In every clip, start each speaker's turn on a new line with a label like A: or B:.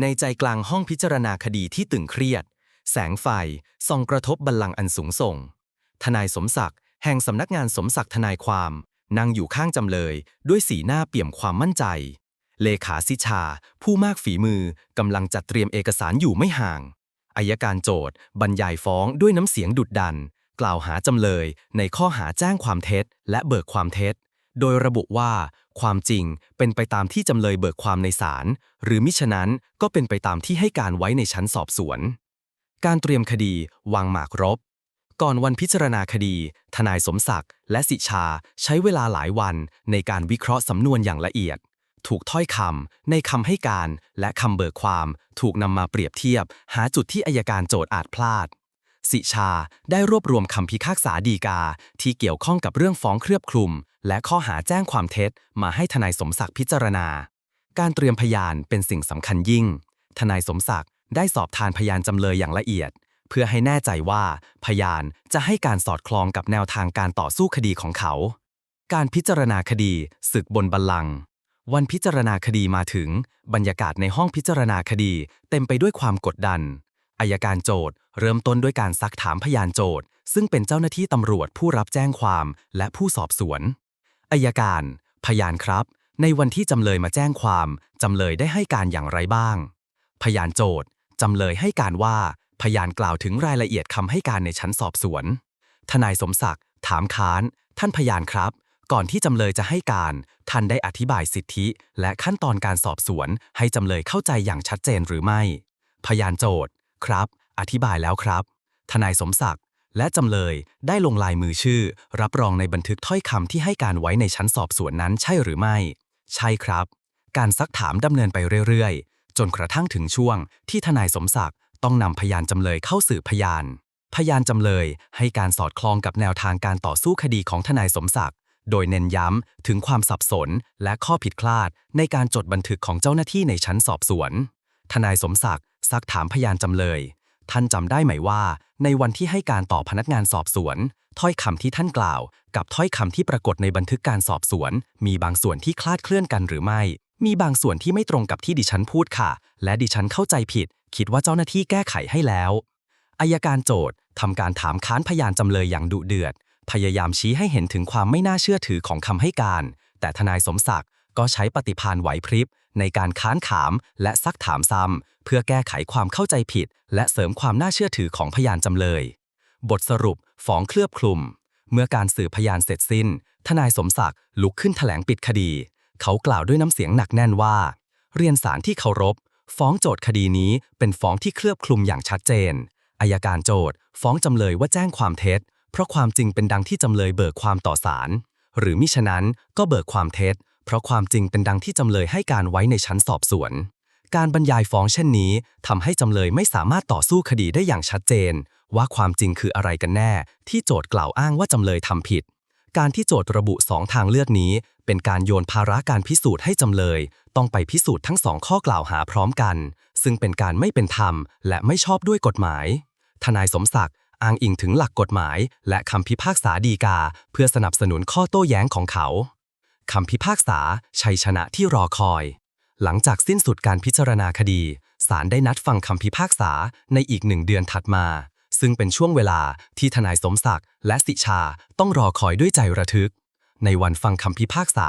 A: ในใจกลางห้องพิจารณาคดีที่ตึงเครียด แสงไฟส่องกระทบบัลลังก์อันสูงส่ง ทนายสมศักดิ์แห่งสำนักงานสมศักดิ์ทนายความ นั่งอยู่ข้างจำเลย ด้วยสีหน้าเปี่ยมความมั่นใจ เลขาสิชา ผู้มากฝีมือกำลังจัดเตรียมเอกสารอยู่ไม่ห่างอายการโจทย์ บรรยายฟ้องด้วยน้ำเสียงดุดดัน กล่าวหาจำเลยในข้อหาแจ้งความเท็จ และเบิกความเท็จ โดยระบุว่า ความจริงเป็นไปตามที่จำเลยเบิกความในศาลหรือมิฉะนั้นก็เป็นไปตามที่ให้การไว้ในชั้นสอบสวน การเตรียมคดี วางหมากรบ ก่อนวันพิจารณาคดี ทนายสมศักดิ์และสิชาใช้เวลาหลายวันในการวิเคราะห์สำนวนอย่างละเอียด ถูกถ้อยคำในคำให้การและคำเบิกความ ถูกนำมาเปรียบเทียบ หาจุดที่อายการโจทย์อาจพลาด สิชาได้รวบรวมคำพิพากษาดีกา ที่เกี่ยวข้องกับเรื่องฟ้องเครือบคลุม และข้อหาแจ้งความเท็จ มาให้ทนายสมศักดิ์พิจารณา การเตรียมพยานเป็นสิ่งสำคัญยิ่ง ทนายสมศักดิ์ได้สอบทานพยานจำเลยอย่างละเอียด เพื่อให้แน่ใจว่าพยานจะให้การสอดคล้องกับแนวทางการต่อสู้คดีของเขา การพิจารณาคดีศึกบนบัลลังก์วันพิจารณาคดีมาถึง บรรยากาศในห้องพิจารณาคดี เต็มไปด้วยความกดดัน อายการโจทย์ เริ่มต้นด้วยการซักถามพยานโจทย์ ซึ่งเป็นเจ้าหน้าที่ตำรวจผู้รับแจ้งความและผู้สอบสวนอายการ พยานครับ ในวันที่จำเลยมาแจ้งความ จำเลยได้ให้การอย่างไรบ้าง พยานโจทย์ จำเลยให้การว่า พยานกล่าวถึงรายละเอียดคำให้การในชั้นสอบสวน ทนายสมศักดิ์ ถามค้าน ท่านพยานครับ ก่อนที่จำเลยจะให้การ ท่านได้อธิบายสิทธิ และขั้นตอนการสอบสวน ให้จำเลยเข้าใจอย่างชัดเจนหรือไม่ พยานโจทย์ ครับ อธิบายแล้วครับ ทนายสมศักดิ์และจำเลยได้ลงลายมือชื่อ รับรองในบันทึกถ้อยคำที่ให้การไว้ในชั้นสอบสวนนั้นใช่หรือไม่ ใช่ครับ การซักถามดำเนินไปเรื่อยๆ จนกระทั่งถึงช่วงที่ทนายสมศักดิ์ต้องนำพยานจำเลยเข้าสืบพยาน พยานจำเลยให้การสอดคล้องกับแนวทางการต่อสู้คดีของทนายสมศักดิ์โดยเน้นย้ำถึงความสับสนและข้อผิดพลาดในการจดบันทึกของเจ้าหน้าที่ในชั้นสอบสวน ทนายสมศักดิ์ ซักถามพยานจำเลย ท่านจำได้ไหมว่า ในวันที่ให้การต่อพนักงานสอบสวน ถ้อยคำที่ท่านกล่าว กับถ้อยคำที่ปรากฏในบันทึกการสอบสวน มีบางส่วนที่คลาดเคลื่อนกันหรือไม่ มีบางส่วนที่ไม่ตรงกับที่ดิฉันพูดค่ะ และดิฉันเข้าใจผิด คิดว่าเจ้าหน้าที่แก้ไขให้แล้วอายการโจทย์ทำการถามค้านพยานจำเลยอย่างดุเดือด พยายามชี้ให้เห็นถึงความไม่น่าเชื่อถือของคำให้การ แต่ทนายสมศักดิ์ก็ใช้ปฏิพานไหวพริบ ในการค้านขามและซักถามซ้ำเพื่อแก้ไขความเข้าใจผิด และเสริมความน่าเชื่อถือของพยานจำเลย บทสรุปฟ้องเคลือบคลุม เมื่อการสืบพยานเสร็จสิ้น ทนายสมศักดิ์ลุกขึ้นแถลงปิดคดี เขากล่าวด้วยน้ำเสียงหนักแน่นว่า เรียนสารที่เคารพ ฟ้องโจทย์คดีนี้เป็นฟ้องที่เคลือบคลุมอย่างชัดเจนอายการโจทย์ฟ้องจำเลยว่าแจ้งความเท็จ เพราะความจริงเป็นดังที่จำเลยเบิกความต่อศาลหรือมิฉะนั้นก็เบิกความเท็จ เพราะความจริงเป็นดังที่จำเลยให้การไว้ในชั้นสอบสวน การบรรยายฟ้องเช่นนี้ทำให้จำเลยไม่สามารถต่อสู้คดีได้อย่างชัดเจน ว่าความจริงคืออะไรกันแน่ ที่โจทย์กล่าวอ้างว่าจำเลยทำผิด การที่โจทย์ระบุสองทางเลือกนี้ เป็นการโยนภาระการพิสูจน์ให้จำเลย ต้องไปพิสูจน์ทั้งสองข้อกล่าวหาพร้อมกัน ซึ่งเป็นการไม่เป็นธรรม และไม่ชอบด้วยกฎหมาย ทนายสมศักดิ์อ้างอิงถึงหลักกฎหมาย และคำพิพากษาดีกา เพื่อสนับสนุนข้อโต้แย้งของเขา คำพิพากษา ชัยชนะที่รอคอย หลังจากสิ้นสุดการพิจารณาคดี ศาลได้นัดฟังคำพิพากษาในอีกหนึ่งเดือนถัดมา ซึ่งเป็นช่วงเวลาที่ทนายสมศักดิ์และสิชาต้องรอคอยด้วยใจระทึก ในวันฟังคำพิพากษา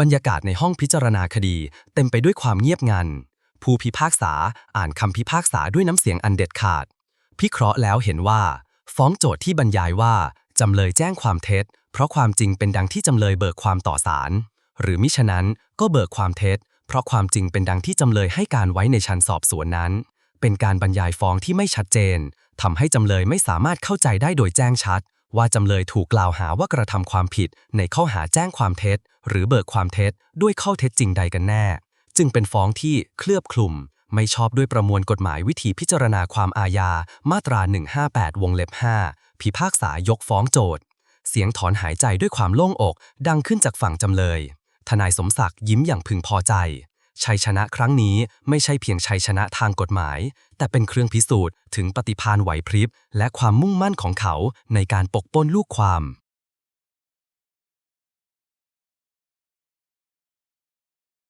A: บรรยากาศในห้องพิจารณาคดี เต็มไปด้วยความเงียบงัน ผู้พิพากษาอ่านคำพิพากษาด้วยน้ำเสียงอันเด็ดขาด พิเคราะห์แล้วเห็นว่า ฟ้องโจทย์ที่บรรยายว่าจำเลยแจ้งความเท็จ ราะความจริงเป็นดังที่จำเลยเบิกความต่อศาล หรือมิฉะนั้นก็เบิกความเท็จ เพราะความจริงเป็นดังที่จำเลยให้การไว้ในชั้นสอบสวนนั้น เป็นการบรรยายฟ้องที่ไม่ชัดเจนทำให้จำเลยไม่สามารถเข้าใจได้โดยแจ้งชัด ว่าจำเลยถูกกล่าวหาว่ากระทำความผิดในข้อหาแจ้งความเท็จ หรือเบิกความเท็จ ด้วยข้อเท็จจริงใดกันแน่ จึงเป็นฟ้องที่เคลือบคลุม ไม่ชอบด้วยประมวลกฎหมายวิธีพิจารณาความอาญามาตรา 158 วงเล็บ 5 พิพากษายกฟ้องโจทย์ เสียงถอนหายใจด้วยความโล่งอก ดังขึ้นจากฝั่งจำเลย ทนายสมศักดิ์ยิ้มอย่างพึงพอใจ ชัยชนะครั้งนี้ไม่ใช่เพียงชัยชนะทางกฎหมาย แต่เป็นเครื่องพิสูจน์ถึงปฏิพานไหวพริบ และความมุ่งมั่นของเขาในการปกป้นลูกความ